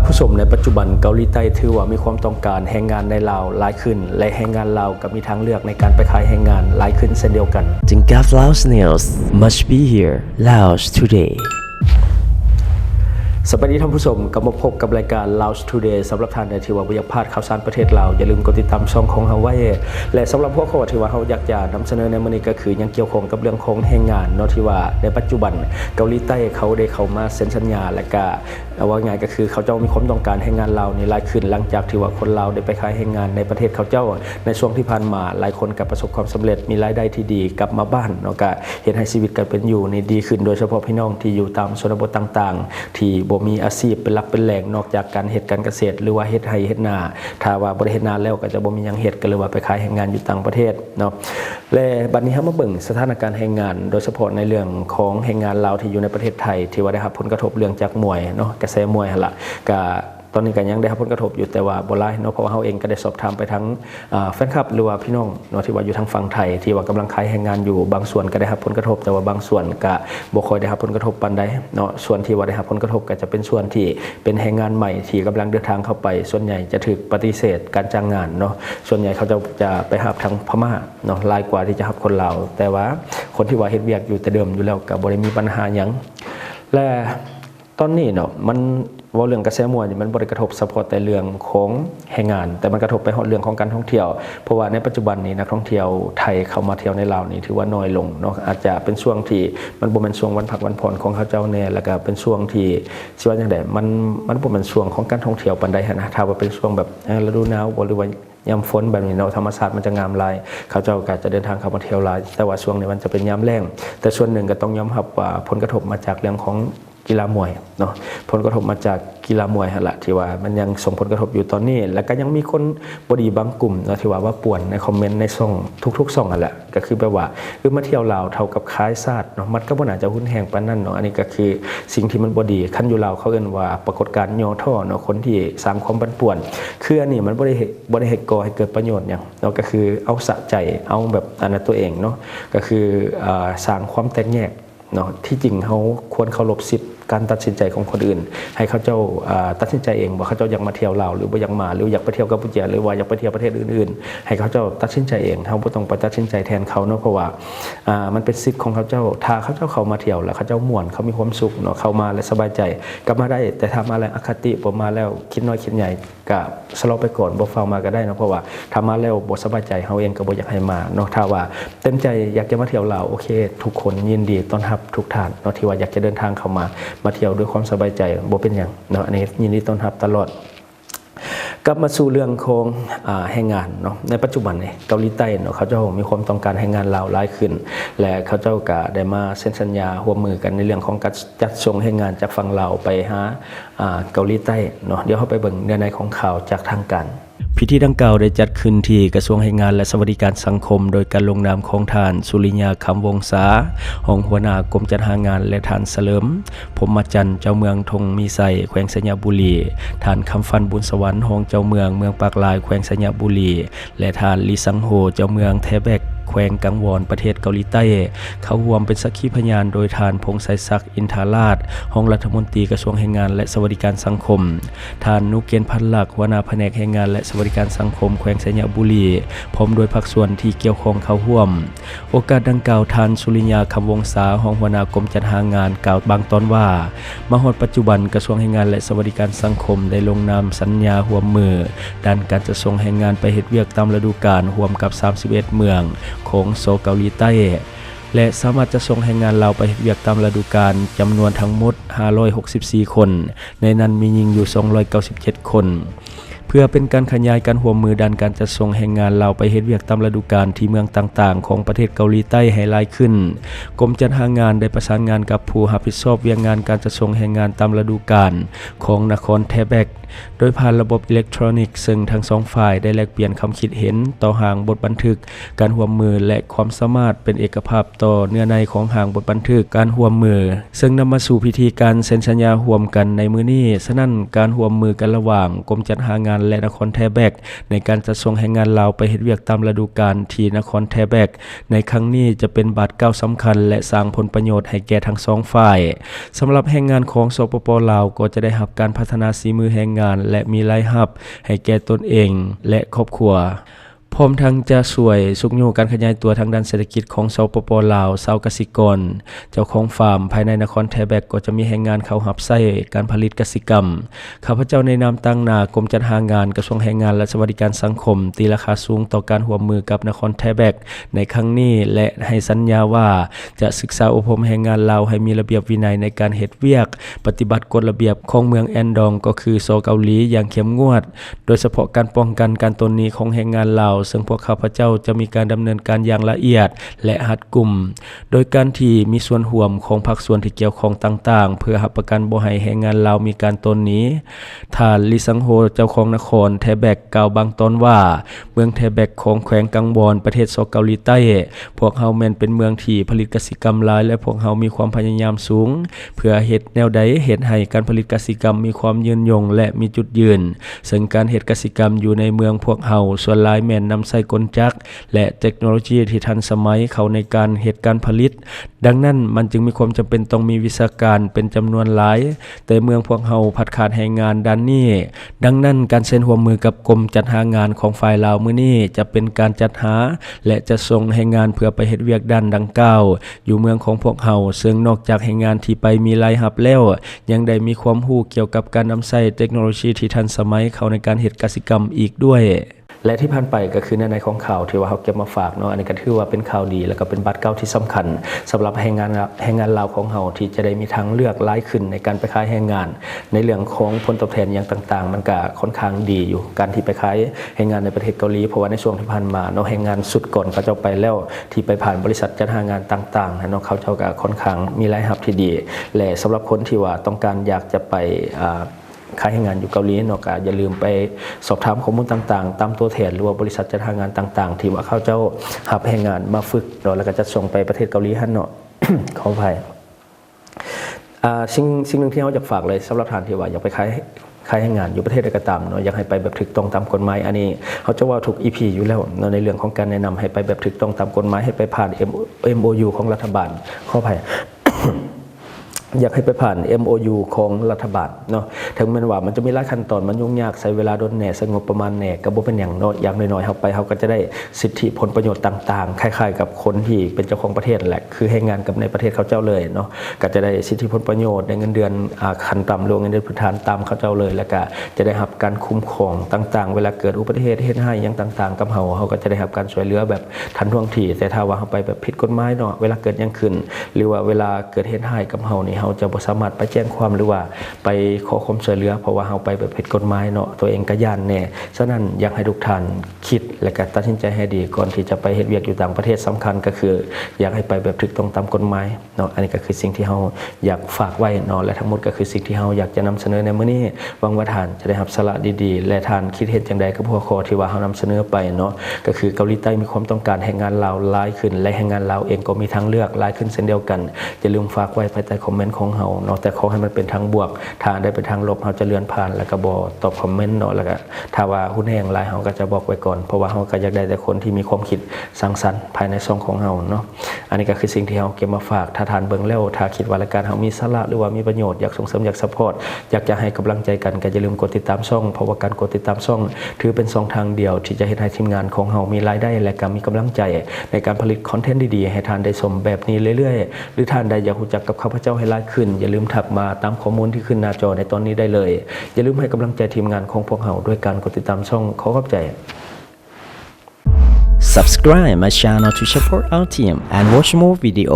านผู้ชมในปัจจุบันเกาหลีใต้ถือว่ามีความต้องการแรงงานในลาวหลายขึ้น และแรงงานลาวก็มีทางเลือกในการไปขายแรงงานหลายขึ้นเช่นเดียวกัน Tingkat Laos News must be here. Laos Today. สวัสดีท่านผู้ชมกลับมาพบกับรายการ Loud Today สำหรับท่านใดที่ว่าบ่อยากพลาดข่าวสารประเทศลาวอย่าลืมกดติดตามช่องของเฮาไว้และสำหรับพวกเขาที่ว่าเฮาอยากจะนำเสนอในมื้อนี้ก็คือยังเกี่ยวข้องกับเรื่องของแรงงานเนาะที่ว่าในปัจจุบันเกาหลีใต้เขาได้เข้ามาเซ็นสัญญาและก็ เอาว่าไงก็คือเขาเจ้ามีความต้องการแรงงานลาวนี่หลายขึ้นหลังจากที่ว่าคนลาได้ไปขายแรงงานในประเทศเขาเจ้าในช่วงที่ผ่านมาหลายคนก็ประสบความสำเร็จมีรายได้ที่ดีกลับมาบ้านเนาะก็เห็นให้ชีวิตกันเป็นอยู่ในดีขึ้น โดยเฉพาะพี่น้องที่อยู่ตามชนบทต่างๆ ที่บ่มีอาชีพเป็นหลักเป็นแหล่งนอกจากการเฮ็ดการเกษตร หรือว่าเฮ็ดไร่เฮ็ดนาถ้าว่าบ่ได้เฮ็ดนาแล้วก็จะบ่มีหยังเฮ็ดก็เลยว่าไปขายแรงงานอยู่ต่างประเทศเนาะและบัดนี้เฮามาเบิ่งสถานการณ์แรงงาน โดยเฉพาะในเรื่องของแรงงานลาวที่อยู่ในประเทศไทย ที่ว่าได้รับผลกระทบเรื่องจากมวยเนาะกระแสมวยหล่ะก็ตอนนี้ก็ยังได้รับผลกระทบอยู่แต่ว่าบลายเนาะเพราะว่าเฮาเองก็ได้สอบถามไปทั้งแฟนคลับหรือว่าพี่น้องเนาะที่ว่าอยู่ทางฝั่งไทย ที่ว่ากำลังขายแรงงานอยู่บางส่วนก็ได้รับผลกระทบ แต่ว่าบางส่วนก็บ่ค่อยได้รับผลกระทบปานใดเนาะส่วนที่ว่าได้รับผลกระทบก็จะเป็นส่วนที่เป็นแรงงานใหม่ที่กำลังเดินทางเข้าไป ส่วนใหญ่จะถูกปฏิเสธการจ้างงานเนาะส่วนใหญ่เขาจะจะไปรับทางพม่าเนาะลายกว่าที่จะรับคนลาวแต่ว่าคนที่ว่าเฮ็ดเวียกอยู่แต่เดิมอยู่แล้วก็บ่ได้มีปัญหาหยังและ ตอนนี้เนาะมันว่าเรื่องกระแสมวยนี่มันบริกระทบเฉพาะแต่เรื่องของแรงงาน แต่มันกระทบไปฮอดเรื่องของการท่องเที่ยว เพราะว่าในปัจจุบันนี้นักท่องเที่ยวไทยเข้ามาเที่ยวในลาวนี่ถือว่าน้อยลงเนาะอาจจะเป็นช่วงที่มันบ่แม่นช่วงวันพักวันผ่อนของเขาเจ้าแน่แล้วก็เป็นช่วงที่สิว่าจังไดมันมันบ่แม่นช่วงของการท่องเที่ยวปานใดหั้นนะถ้าว่าเป็นช่วงแบบฤดูหนาวบ่หรือว่ายามฝนแบบนี้เนาะธรรมชาติมันจะงามหลาย เขาเจ้าก็จะเดินทางเข้ามาเที่ยวหลาย แต่ว่าช่วงนี้มันจะเป็นยามแล้งแต่ส่วนหนึ่งก็ต้องยอมรับว่าผลกระทบมาจากเรื่องของ กีฬามวยเนาะผลกระทบมาจากกีฬามวยหั่นละที่ว่ามันยังส่งผลกระทบอยู่ตอนนี้ แล้วก็ยังมีคนบดีบางกลุ่มเนาะที่ว่าว่าป่วนในคอมเมนต์ในช่องทุกๆช่องนั่นแหละก็คือแบบว่าเออมาเที่ยวลาวเท่ากับค้ายซาดเนาะมันก็บ่น่าจะหุ้นแหงปานนั้นเนาะอันนี้ก็คือสิ่งที่มันบดีคันอยู่ลาวเขาเอิ้นว่าปรากฏการณ์ยอท่อเนาะคนที่สร้างความปั่นป่วน คืออันนี้มันบ่ได้เฮ็ดบ่ได้เฮ็ดก่อให้เกิดประโยชน์หยังเนาะก็คือเอาสะใจเอาแบบอันนั้นตัวเองเนาะก็คืออสร้างความแตกแยกเนาะที่จริงเขาควรเคารพสิทธิ การตัดสินใจของคนอื่น ให้เขาเจ้าตัดสินใจเองว่าเขาเจ้าอยากมาเที่ยวลาวหรือว่าอยากมาหรืออยากไปเที่ยวกัมพูชาหรือว่าอยากไปเที่ยวประเทศอื่นๆ ให้เขาเจ้าตัดสินใจเองเขาไม่ต้องไปตัดสินใจแทนเขาเนาะเพราะว่ามันเป็นสิทธิ์ของเขาเจ้าถ้าเขาเจ้าเขามาเที่ยวแล้วเขาเจ้าม่วนเขามีความสุขเนาะเขามาแล้วสบายใจกลับมาได้แต่ถ้ามาแล้วอคติผมมาแล้วคิดน้อยคิดใหญ่ก็สลบไปก่อนบ่ฟังมาก็ได้เนาะเพราะว่าถ้ามาแล้วบ่สบายใจเขาเองก็บ่อยากให้มาเนาะถ้าว่าเต็มใจอยากจะมาเที่ยวลาวโอเค ทุกคนยินดีต้อนรับทุกท่านเนาะที่ว่าอยากจะเดินทางเข้ามามาเที่ยวด้วยความสบายใจบ่เป็นหยังเนาะอันนี้ยินดีต้อนรับตลอดกลับมาสู่เรื่องของแรงงานเนาะในปัจจุบันเนี่ยเกาหลีใต้เนาะเขาเจ้ามีความต้องการแรงงานลาวหลายขึ้น และเขาเจ้าก็ได้มาเซ็นสัญญาร่วมือกันในเรื่องของการจัดส่งแรงงานจากฝั่งลาวไปหาเกาหลีใต้เนาะเดี๋ยวเราไปเบิ่งเนื้อในของข่าวจากทางการ พิธีดังกล่าวได้จัดขึ้นที่กระทรวงแรงงานและสวัสดิการสังคม โดยการลงนามของทานสุริยาคำวงศาหองหัวหน้ากรมจัดหางานและทานเสลิมผมมาจันเจ้าเมืองทงมีไสแขวงสัญญาบุรีทานคำฟันบุญสวรรค์หองเจ้าเมืองเมืองปากลายแขวงสัญญาบุรีและทานลีสังโฮเจ้าเมืองแทแบก แขวงกังวอนประเทศเกาหลีใต้ เขารวมเป็นสักขีพยานโดยทานพงไสศักดิ์อินทาราชห้องรัฐมนตรีกระทรวงแรงงานและสวัสดิการสังคม ทานนุเกียนพันหลักวนาแผนกแรงงานและสวัสดิการสังคมแขวงสัญญาบุรีพร้อมโดยภาคส่วนที่เกี่ยวข้องเข้าร่วม โอกาสดังกล่าวทานสุริยาคำวงศาห้องหัวหน้ากรมจัดหางานกล่าวบางตอนว่ามาฮอดปัจจุบันกระทรวงแรงงานและสวัสดิการสังคมได้ลงนามสัญญาร่วมมือด้านการจะส่งแรงงานไปเฮ็ดเวียกตามฤดูกาลร่วมกับ 31 เมืองของโซเกาหลีใต้ และสามารถจะส่งแรงงานเราไปเวียกตามฤดูกาลจำนวนทั้งหมด 564 คน ในนั้นมีหญิงอยู่ 297 คน เพื่อเป็นการขยายการห่วมมือด้านการจัดส่งแรงงานเราไปเฮ็ดเวียกตามฤดูกาลที่เมืองต่างๆ ของประเทศเกาหลีใต้ให้หลายขึ้นกรมจัดหางานได้ประสานงานกับผู้รับผิดชอบเวียงงานการจัดส่งแรงงานตามฤดูกาลของนครแทแบกโดยผ่านระบบอิเล็กทรอนิกส์ซึ่งทั้งสองฝ่ายได้แลกเปลี่ยนความคิดเห็นต่อห่างบทบันทึก การร่วมมือและความสามารถเป็นเอกภาพต่อเนื้อในของห่างบทบันทึกการร่วมมือ ซึ่งนำมาสู่พิธีการเซ็นสัญญาร่วมกันในมือนี้ฉะนั้นการร่วมมือกันระหว่างกรมจัดหางานานและนครแทแบก ในการจัดส่งแรงงานลาวไปเฮ็ดเวียกตามฤดูกาลที่นครแทแบก ในครั้งนี้จะเป็นบาทเก้าสำคัญ และสร้างผลประโยชน์ให้แก่ทั้งสองฝ่ายสำหรับแรงงานของสปปลาวก็จะได้รับการพัฒนาสีมือแรงงาน และมีรายรับให้แก่ตนเอง และครอบครัว พร้อมทั้งจะช่วยสุกโยการขยายตัวทางด้านเศรษฐกิจของสปปลาวชาวกสิกร เจ้าของฟาร์มภายในนครแทแบกก็จะมีแรงงานเข้าหับไส้การผลิตกสิกรรม ข้าพเจ้าในนามตั้งนากรมจัดหางานกระทรวงแรงงานและสวัสดิการสังคม ตีราคาสูงต่อการร่วมือกับนครแทแบกในครั้งนี้และให้สัญญาว่าจะศึกษาอบรมแรงงานลาวให้มีระเบียบวินัยในการเฮ็ดเวียก ปฏิบัติกฎระเบียบของเมืองแอนดอง ก็คือโซเกาหลีอย่างเข้มงวด โดยเฉพาะการป้องกันการตนนี้ของแรงงานลาวซึ่งพวกข้าพเจ้าจะมีการดำเนินการอย่างละเอียด และหัดกลุ่ม โดยการที่มีส่วนห่วมของภาคส่วนที่เกี่ยวข้องต่าง ๆ เพื่อรับประกันบ่ให้แรงงานลามีการตนนี้ท่านลิซังโฮเจ้าของนครแทแบกกล่าวบางตอนว่า เมืองแทแบกของแขวงกังวอนประเทศโซเกาหลีใต้ พวกเฮาแมนเป็นเมืองที่ผลิตกสิกรรมหลาย และพวกเฮามีความพยายามสูง เพื่อเฮ็ดแนวใดเฮ็ดให้การผลิตกสิกรรมมีความยืนยงและมีจุดยืน ซึ่งการเฮ็ดกสิกรรมอยู่ในเมืองพวกเฮาส่วนหลายแมนนำใช้กลจักรและเทคโนโลยีที่ทันสมัยเข้าในการเฮ็ดการผลิต ดังนั้นมันจึงมีความจำเป็นต้องมีวิชาการเป็นจำนวนหลาย แต่เมืองพวกเฮาผัดขาดแรงงานด้านนี้ ดังนั้นการเซ็นร่วมมือกับกรมจัดหางานของฝ่ายลาวมื้อนี้จะเป็นการจัดหา และจะส่งแรงงานเพื่อไปเฮ็ดเวียกด้านดังกล่าว อยู่เมืองของพวกเฮาซึ่งนอกจากแรงงานที่ไปมีรายรับแล้ว ยังได้มีความรู้เกี่ยวกับการนำใช้เทคโนโลยีที่ทันสมัยเข้าในการเฮ็ดกสิกรรมอีกด้วย และที่ผ่านไปก็คือในในของข่าวที่ว่าเขาเก็บมาฝากเนาะอันนี้ก็ถือว่าเป็นข่าวดี แล้วก็เป็นบัตรเก้าที่สำคัญสำหรับแรงงานแรงงานลาวของเราที่จะได้มีทางเลือกหลายขึ้นในการไปขายแรงงาน ในเรื่องของผลตอบแทนอย่างต่าง ๆ มันก็ค่อนข้างดีอยู่การที่ไปขายแรงงานในประเทศเกาหลีเพราะว่าในช่วงที่ผ่านมาเนาะแรงงานสุดก่อนเขาจ้าไปแล้วที่ไปผ่านบริษัทจัดหางานต่างๆนะเนาะเขาเจ้าก็ค่อนข้างมีรายรับที่ดี และสำหรับคนที่ว่าต้องการอยากจะไป อ่ายให้งานอยู่เกาหลีเนาะก็อย่าลืมไปสอบถามข้อมูลต่างๆ ตามตัวแทนหรือว่าบริษัทจัดหางานต่างๆ ที่ว่าเขาเจ้าหับให้งานมาฝึกเนาะแล้วก็จะส่งไปประเทศเกาหลีฮั่นเนาะขออภัยสิ่งสิ่งหนึ่งที่เขาอยากฝากเลยสำหรับทานที่ว่าอยากไปขายขายให้งานอยู่ประเทศใดก็ตามเนาะอยากให้ไปแบบถูกต้องตามกฎหมายอันนี้เขาจะว่าถูก EP อยู่แล้วเนาะในเรื่องของการแนะนำให้ไปแบบถูกต้องตามกฎหมายให้ไปผ่าน MOU ของรัฐบาลขออภัย อยากให้ไปผ่าน MOU ของรัฐบาลเนาะ ถึงแม้ว่ามันจะมีหลายขั้นตอน มันยุ่งยาก ใช้เวลาโดนแหน่สงบประมาณแหน่ก็บ่เป็นอย่างเนาะอย่างน้อยๆเฮาไปเฮาก็จะได้สิทธิผลประโยชน์ต่างๆ คล้าย ๆ กับคนที่เป็นเจ้าของประเทศแหละ คือให้งานกับในประเทศเขาเจ้าเลยเนาะ ก็จะได้สิทธิผลประโยชน์ในเงินเดือนอ่าขั้นต่ำหรือว่าเงินเดือนพื้นฐานตามเขาเจ้าเลย แล้วก็จะได้รับการคุ้มครองต่างๆ เวลาเกิดอุบัติเหตุเฮ็ดให้ยังต่างๆกับเฮาเฮาก็จะได้รับการช่วยเหลือแบบทันท่วงทีแต่ถ้าว่าเฮาไปแบบผิดกฎหมายเนาะ เวลาเกิดยังขึ้น หรือว่าเวลาเกิดเหตุให้กับเฮานี่เฮาจะบ่สามารถไปแจ้งความหรือว่าไปขอความช่วยเหลือเพราะว่าเฮาไปแบบผิดกฎหมายเนาะตัวเองก็ย่านแน่ฉะนั้นอยากให้ทุกท่านคิดและก็ตัดสินใจให้ดีก่อนที่จะไปเฮ็ดเวียกอยู่ต่างประเทศสำคัญก็คือ อยากให้ไปแบบถูกต้องตามกฎหมายเนาะอันนี้ก็คือสิ่งที่เฮาอยากฝากไว้เนาะและทั้งหมดก็คือสิ่งที่เฮาอยากจะนำเสนอในมื้อนี้หวังว่าท่านจะได้รับสาระดีๆ และท่านคิดเห็นจังใดกับหัวข้อที่ว่าเฮานำเสนอไปเนาะก็คือเกาหลีใต้มีความต้องการแรงงานลาวหลายขึ้น และแรงงานลาวเองก็มีทางเลือกหลายขึ้นเช่นเดียวกันอย่าลืมฝากไว้ภายใต้คอมเมนต์ของเฮาเนาะแต่ขอให้มันเป็นทางบวกถ้าได้เป็นทางลบเฮาจะเลื่อนผ่านแล้วก็บ่ตอบคอมเมนต์เนาะแล้วก็ถ้าว่าหุ้นแห้งหลายเฮาก็จะบอกไว้ก่อน เพราะว่าเฮาก็อยากได้แต่คนที่มีความคิดสร้างสรรค์ภายในช่องของเฮาเนาะอันนี้ก็คือสิ่งที่เฮาเก็บมาฝากถ้าทานเบิ่งแล้วถ้าคิดว่ารายการเฮามีสาระหรือว่ามีประโยชน์อยากส่งเสริมอยากซัพพอร์ตอยากจะให้กำลังใจกันก็อย่าลืมกดติดตามช่อง เพราะว่าการกดติดตามช่อง ถือเป็นช่องทางเดียว ที่จะเฮ็ดให้ทีมงานของเฮามีรายได้และก็มีกำลังใจ ในการผลิตคอนเทนต์ดีๆให้ทานได้ชมแบบนี้เรื่อยๆ หรือทานใดอยากรู้จักกับข้าพเจ้าให้หลขึ้น อย่าลืมถักมาตามข้อมูลที่ขึ้นหน้าจอในตอนนี้ได้เลย อย่าลืมให้กำลังใจทีมงานของพวกเราด้วยการกดติดตามช่องขอขอบใจ Subscribe my channel to support our team and watch more video.